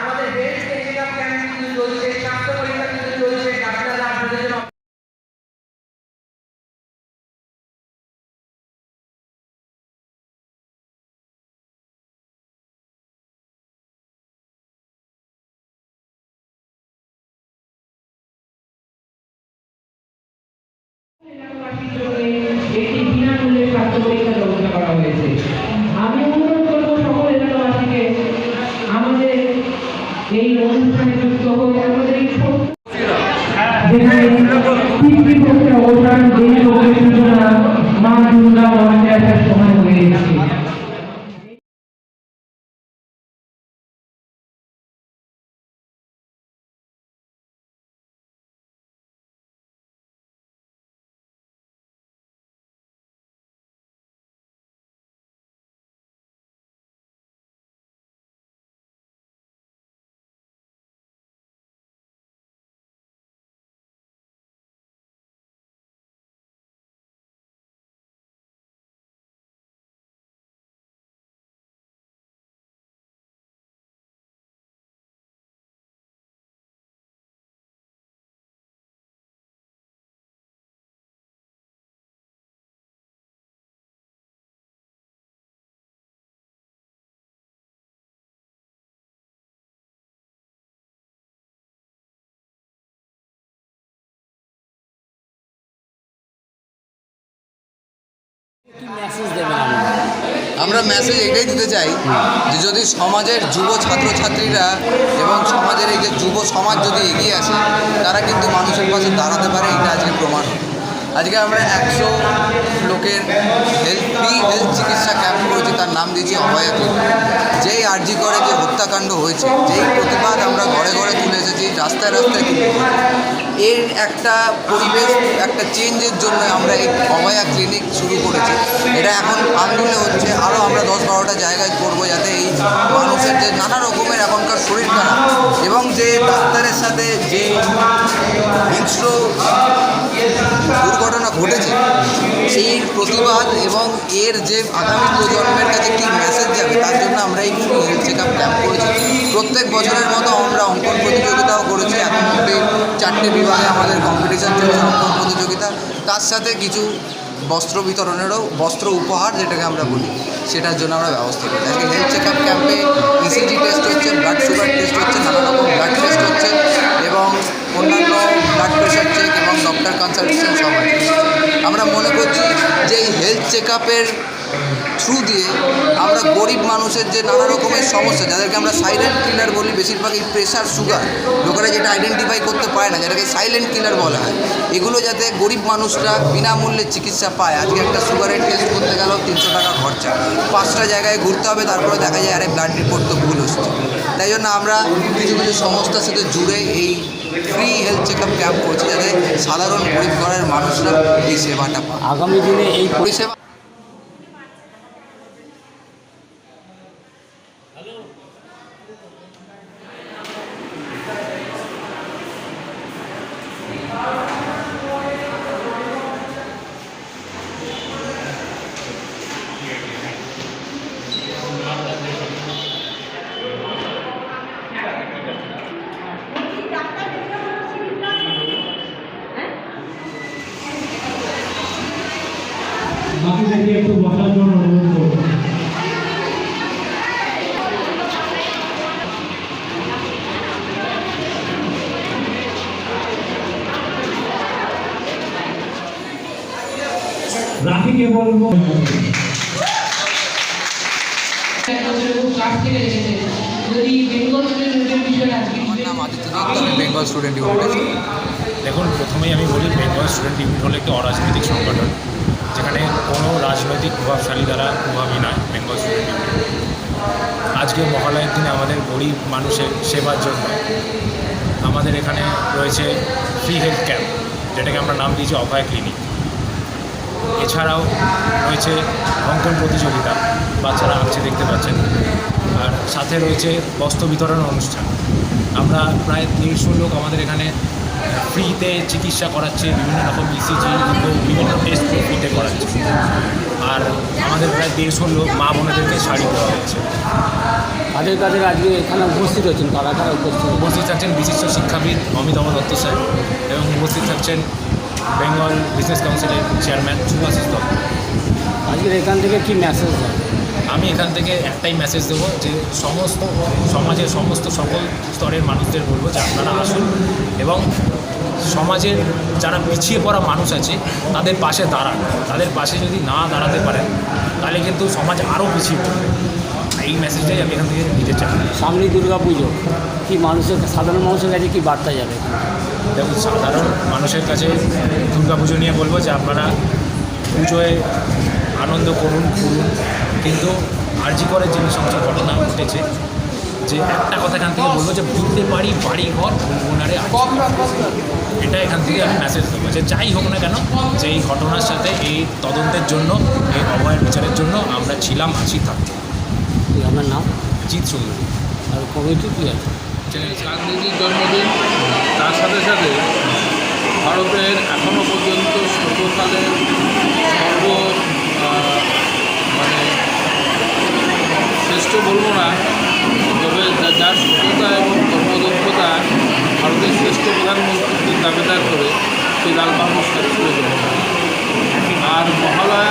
আমাদের হেলথ আপনাদের জন্য এলাকাবাসীর বিনামূল্যে এই অনুষ্ঠানে আমরা মেসেজ এটাই দিতে চাই যে যদি সমাজের যুব ছাত্রছাত্রীরা এবং সমাজের এই যে যুব সমাজ যদি এগিয়ে আসে, তারা কিন্তু মানুষের পাশে দাঁড়াতে পারে, এটা আজকে প্রমাণ। আজকে আমরা একশো লোকের হেলথ ফ্রি হেলথ চিকিৎসা ক্যাম্প করেছে তার নাম দিয়েছি অভয়া ক্লিনিক যেই আর্জি করে যে হত্যাকাণ্ড হয়েছে, যেই প্রতিবাদ আমরা ঘরে ঘরে তুলে এসেছি, রাস্তায় রাস্তায় তুলে এর একটা পরিবেশ, একটা চেঞ্জের জন্য আমরা এই অভয়া ক্লিনিক শুরু করেছি। এটা এখন আন্দোলনে হচ্ছে আরও আমরা দশ বারোটা জায়গায় করব যাতে এই মানুষের যে নানা রকমের এখনকার শরীর খারাপ। এবং যে ডাক্তারের সাথে যে হিংস্র সেই প্রতিবাদ এবং এর যে আগামী প্রজন্মের কাছে কী মেসেজ যাবে, তার জন্য আমরা এই হেলথ চেক আপ ক্যাম্প করেছি। প্রত্যেক বছরের মতো আমরা অঙ্কন প্রতিযোগিতাও করেছি। এখন চারটে বিভাগে আমাদের কম্পিটিশন চলছে অঙ্কন প্রতিযোগিতা। তার সাথে কিছু বস্ত্র বিতরণেরও বস্ত্র উপহার যেটাকে আমরা বলি, সেটার জন্য আমরা ব্যবস্থা করি আজকে হেলথ চেক আপ ক্যাম্পে ইসিজি টেস্ট হচ্ছে ব্লাড সুগার টেস্ট হচ্ছে, নানা রকম ব্লাড টেস্ট হচ্ছে এবং অন্যান্য ব্লাড প্রেশার চেক এবং ডক্টর কনসালটেশন সব আছে। আমরা মনে করছি যে এই হেলথ চেক আপের থ্রু দিয়ে আমরা গরিব মানুষের যে নানা রকমের সমস্যা যাদেরকে আমরা সাইলেন্ট কিলার বলি বেশিরভাগই প্রেশার সুগার লোকেরা যেটা আইডেন্টিফাই করতে পারে না যেটাকে সাইলেন্ট কিলার বলা হয়। এগুলো যাতে গরিব মানুষরা বিনামূল্যে চিকিৎসা পায়। আজকে একটা সুগারের টেস্ট করতে গেলেও তিনশো টাকা খরচা। পাঁচটা জায়গায় ঘুরতে হবে তারপরে দেখা যায় আরে ব্লাড রিপোর্ট তো ভুল হচ্ছে। তাই জন্য আমরা কিছু কিছু সংস্থার সাথে জুড়ে এই free health check up camp করছি যাতে সাধারণ গরিব ঘরের মানুষরা এই সেবাটা পায়। আগামী দিনে এই পরিষেবা একটু বসার জন্য অনুরোধ করব। রাফিকে বলব। যদি বেঙ্গল স্টুডেন্টের বেঙ্গল স্টুডেন্ট ইউনিট দেখুন, প্রথমেই আমি বলি বেঙ্গল স্টুডেন্ট ইউনিট হলো একটি অরাজনৈতিক সংগঠন। যেখানে কোনো রাজনৈতিক প্রভাবশালী দ্বারা প্রভাবী নয় বেঙ্গল স্টুডেন্ট ইউনিট আজকে মহালয়ের দিনে আমাদের গরিব মানুষের সেবার জন্য আমাদের এখানে রয়েছে ফ্রি হেলথ ক্যাম্প যেটাকে আমরা নাম দিয়েছি অভয় ক্লিনিক এছাড়াও রয়েছে অঙ্কন প্রতিযোগিতা, বাচ্চারা আঁকছে দেখতে পাচ্ছেন। আর সাথে রয়েছে বস্ত্র বিতরণ অনুষ্ঠান। আমরা প্রায় দেড়শো লোক আমাদের এখানে ফ্রিতে চিকিৎসা করাচ্ছে বিভিন্ন রকম ইসিজি বিভিন্ন টেস্ট ফ্রিতে করাচ্ছে। আর আমাদের প্রায় দেড়শো লোক মা বোনেদেরকে শাড়ি দেওয়া হয়েছে তাদের কাদের আজকে এখানে উপস্থিত হচ্ছেন কারা কারা উপস্থিত উপস্থিত থাকছেন বিশিষ্ট শিক্ষাবিদ অমিতাভ দত্ত স্যার এবং উপস্থিত থাকছেন বেঙ্গল বিজনেস কাউন্সিলের চেয়ারম্যান সুভাষিস দত্ত। আজকের এখান থেকে কী মেসেজ দেয়? আমি এখান থেকে একটাই মেসেজ দেবো যে সমস্ত সমাজের সমস্ত সকল স্তরের মানুষদের বলব যে আপনারা আসুন এবং সমাজের যারা পিছিয়ে পড়া মানুষ আছে তাদের পাশে দাঁড়ান। তাদের পাশে যদি না দাঁড়াতে পারেন তাহলে কিন্তু সমাজ আরও পিছিয়ে পড়বে। এই মেসেজটাই আমি এখান থেকে দিতে চাই। সামনে দুর্গা পুজো। কি মানুষের সাধারণ মানুষের কাছে কি বার্তা যাবে? দেখুন সাধারণ মানুষের কাছে দুর্গা পুজো নিয়ে বলব যে আপনারা পুজোয় আনন্দ করুন ঘুরুন। কিন্তু আর্জি করে যে সমস্ত ঘটনা ঘটেছে যে একটা কথা এখান থেকে বলব যে বুঝতে পারি বাড়ি ঘর ওনারে এটা এখান থেকে আমি মেসেজ দেবো যে যাই হোক না কেন যে এই ঘটনার সাথে এই তদন্তের জন্য এই অভয়ের বিচারের জন্য আমরা ছিলাম আছি থাকব। আমার নাম? জিৎ সুন্দরী। আর কমিটি কী আছে গান্ধীজির জন্মদিন তার সাথে সাথে ভারতের এখনও পর্যন্ত সর্বকালের সর্ব আহ, মানে শ্রেষ্ঠ বলব না। তবে যার সুস্থতা এবং কর্মদক্ষতা ভারতের শ্রেষ্ঠ প্রধানমন্ত্রীকে দাবিদার করে সেই লাল বাহাদুর শাস্ত্রী আর আর